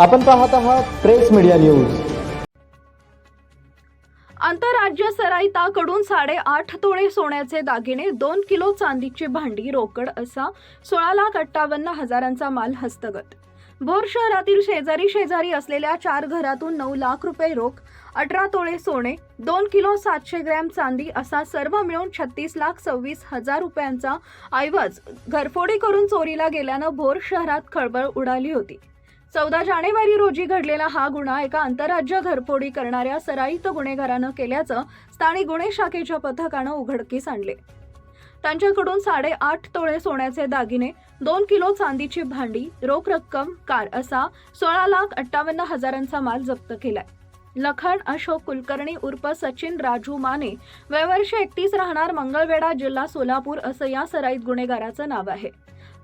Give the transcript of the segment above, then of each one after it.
आपण पाहत आहात प्रेस मीडिया न्यूज. आंतरराज्य सराईताकडून साडेआठ तोळे सोन्याचे दागिने दोन किलो चांदीची भांडी रोकड असा सोळा लाख अठ्ठावन्न हजारांचा माल हस्तगत. भोर शहरातील शेजारी शेजारी असलेल्या चार घरातून नऊ लाख रुपये रोख अठरा तोळे सोने दोन किलो सातशे ग्रॅम चांदी असा सर्व मिळून छत्तीस लाख सव्वीस हजार रुपयांचा ऐवज घरफोडी करून चोरीला गेल्यानं भोर शहरात खळबळ उडाली होती. चौदा जानेवारी रोजी घडलेला हा गुन्हा एका आंतरराज्य घरफोडी करणाऱ्या सराईत गुन्हेगारानं केल्याचं स्थानिक गुन्हे शाखेच्या पथकानं उघडकीस आणले. त्यांच्याकडून साडेआठ तोळे सोन्याचे दागिने दोन किलो चांदीची भांडी रोख रक्कम कार असा सोळा लाख अठ्ठावन्न हजारांचा माल जप्त केलाय. लखन अशोक कुलकर्णी उर्फ सचिन राजू माने वयवर्ष एकतीस राहणार मंगळवेढा जिल्हा सोलापूर असं या सराईत गुन्हेगाराचं नाव आहे.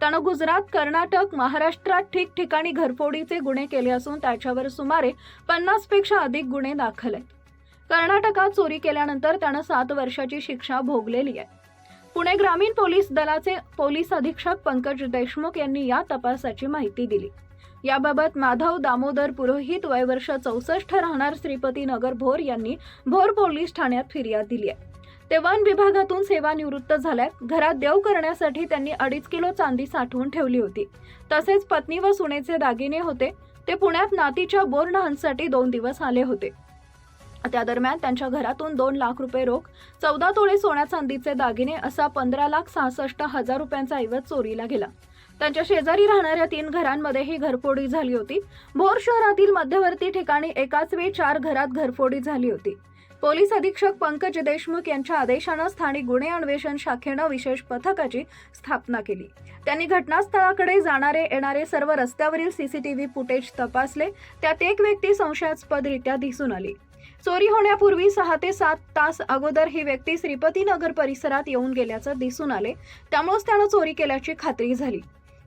त्यानं गुजरात कर्नाटक महाराष्ट्रात ठिकठिकाणी घरफोडीचे गुन्हे केले असून त्याच्यावर सुमारे पन्नासपेक्षा अधिक गुन्हे दाखल आहेत. कर्नाटकात चोरी केल्यानंतर त्यानं सात वर्षाची शिक्षा भोगलेली आहे. पुणे ग्रामीण पोलीस दलाचे पोलीस अधीक्षक पंकज देशमुख यांनी या तपासाची माहिती दिली. याबाबत माधव दामोदर पुरोहित वयवर्ष चौसष्ट राहणार श्रीपती नगर भोर यांनी भोर पोलीस ठाण्यात फिर्याद दिली आहे. ते वन विभागातून सेवानिवृत्त झाल्या घरात देव करण्यासाठी त्यांनी अडीच किलो चांदी साठवून ठेवली होती. तसेच पत्नी व सुनेचे दागिने होते. ते पुण्यात नातीच्या बोरनहनसाठी दोन दिवस आले होते. त्या दरम्यान त्यांच्या घरातून दोन लाख रुपये रोख चौदा तोळे सोन्या चांदीचे दागिने असा पंधरा लाख सहासष्ट हजार रुपयांचा ऐवज चोरीला गेला. त्यांच्या शेजारी राहणाऱ्या तीन घरांमध्ये ही घरफोडी झाली होती. भोर शहरातील मध्यवर्ती ठिकाणी एकाच वेळी चार घरात घरफोडी झाली होती. पोलीस अधीक्षक पंकज देशमुख यांच्या आदेशानं स्थानिक गुन्हे अन्वेषण शाखेनं विशेष पथकाची स्थापना केली. त्यांनी घटनास्थळाकडे जाणारे येणारे सर्व रस्त्यावरील सीसीटीव्ही फुटेज तपासले. त्यात एक व्यक्ती संशयास्पदरित्या दिसून आली. चोरी होण्यापूर्वी सहा ते सात तास अगोदर ही व्यक्ती श्रीपती नगर परिसरात येऊन गेल्याचं दिसून आले. त्यामुळेच त्यानं चोरी केल्याची खात्री झाली.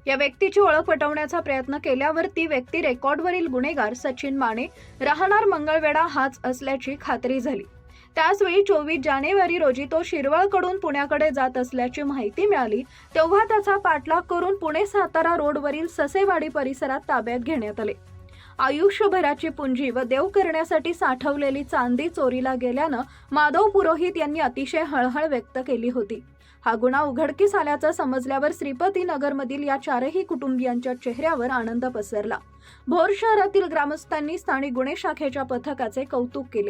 या व्यक्तीची ओळख पटवण्याचा प्रयत्न केल्यावर ती व्यक्ती रेकॉर्डवरील गुन्हेगार सचिन माने राहणार मंगळवेढा हाच असल्याची खात्री झाली. त्याचवेळी चोवीस जानेवारी रोजी तो शिरवळकडून पुण्याकडे जात असल्याची माहिती मिळाली. तेव्हा त्याचा पाठलाग करून पुणे सातारा रोडवरील ससेवाडी परिसरात ताब्यात घेण्यात आले. आयुष्यभराची पुंजी व देव करण्यासाठी साठवलेली चांदी चोरीला गेल्यानं माधव पुरोहित यांनी अतिशय हळहळ व्यक्त केली होती. हा गुन्हा उघडकीस आल्याचं समजल्यावर श्रीपती नगरमधील या चारही कुटुंबियांच्या चेहऱ्यावर आनंद पसरला. भोर शहरातील ग्रामस्थांनी स्थानिक गुन्हे शाखेच्या पथकाचे कौतुक केले.